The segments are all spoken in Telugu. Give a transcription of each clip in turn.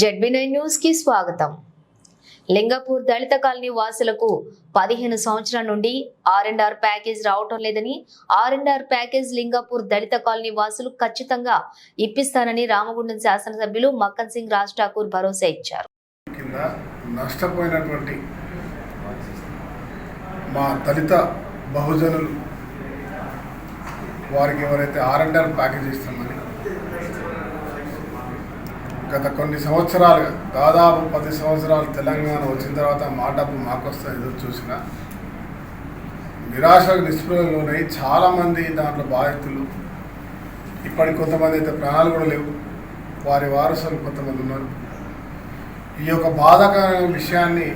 జెడ్బీ న్యూస్కి స్వాగతం. లింగపూర్ దళిత కాలనీ వాసులకు పదిహేను సంవత్సరాల నుండి ఆర్ అండ్ ఆర్ ప్యాకేజ్ రావటం లేదని R and R package Lingapur Dalit colony వాసులు ఖచ్చితంగా ఇప్పిస్తానని రామగుండం శాసనసభ్యులు మక్కన్ సింగ్ రాజ్ ఠాకూర్ భరోసా ఇచ్చారు. నష్టపోయినటువంటి మా దళిత బహుజనులు వారికి ఎవరైతే ఆర్ అండ్ ఆర్ ప్యాకేజ్ ఇస్తామని గత కొన్ని సంవత్సరాలుగా దాదాపు పది సంవత్సరాలు తెలంగాణ వచ్చిన తర్వాత మా డబ్బు మాకు ఎదురు చూసిన. నిరాశ నిస్పృహలోనై చాలామంది దాంట్లో బాధితులు. ఇప్పటికి కొంతమంది అయితే ప్రాణాలు కూడా లేవు. వారి వారసులు కొంతమంది ఉన్నారు. ఈ యొక్క బాధాకరమైన విషయాన్ని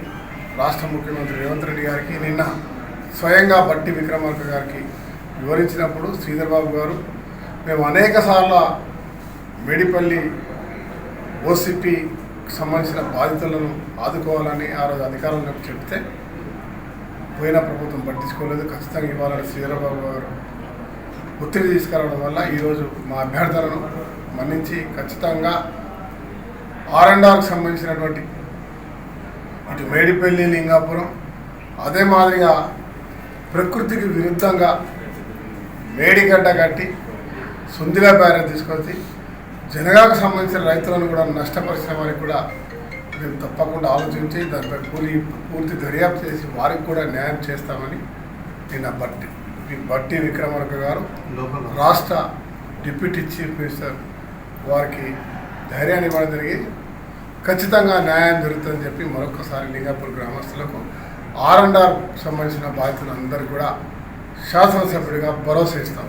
రాష్ట్ర ముఖ్యమంత్రి రేవంత్ రెడ్డి గారికి నిన్న స్వయంగా బట్టి విక్రమార్క గారికి వివరించినప్పుడు శ్రీధర్ బాబు గారు మేము అనేక సార్లు మేడిపల్లి ఓసిపి సంబంధించిన బాధితులను ఆదుకోవాలని ఆ రోజు అధికారులకు చెప్తే పోయిన ప్రభుత్వం పట్టించుకోలేదు. ఖచ్చితంగా ఇవ్వాలని శ్రీధరబాబు గారు ఒత్తిడి తీసుకురావడం వల్ల ఈరోజు మా అభ్యర్థులను మన్నించి ఖచ్చితంగా ఆర్ అండ్ ఆర్కి సంబంధించినటువంటి ఇటు మేడిపల్లి లింగాపురం అదే మాదిరిగా ప్రకృతికి విరుద్ధంగా మేడిగడ్డ కట్టి సుందిలా బ్యారేజ్ తీసుకొచ్చి జనగాకు సంబంధించిన రైతులను కూడా నష్టపరిచిన వారికి కూడా మేము తప్పకుండా ఆలోచించి దానిపై పూరి పూర్తి దర్యాప్తు చేసి వారికి కూడా న్యాయం చేస్తామని నిన్న బట్టి. బట్టి విక్రమార్క గారు రాష్ట్ర డిప్యూటీ చీఫ్ మినిస్టర్ వారికి ధైర్యాన్ని ఇవ్వడం జరిగి ఖచ్చితంగా న్యాయం జరుగుతుందని చెప్పి మరొకసారి లింగాపూర్ గ్రామస్తులకు ఆర్ అండ్ ఆర్ సంబంధించిన బాధితులందరూ కూడా శాసనసభ్యుడిగా భరోసా ఇస్తా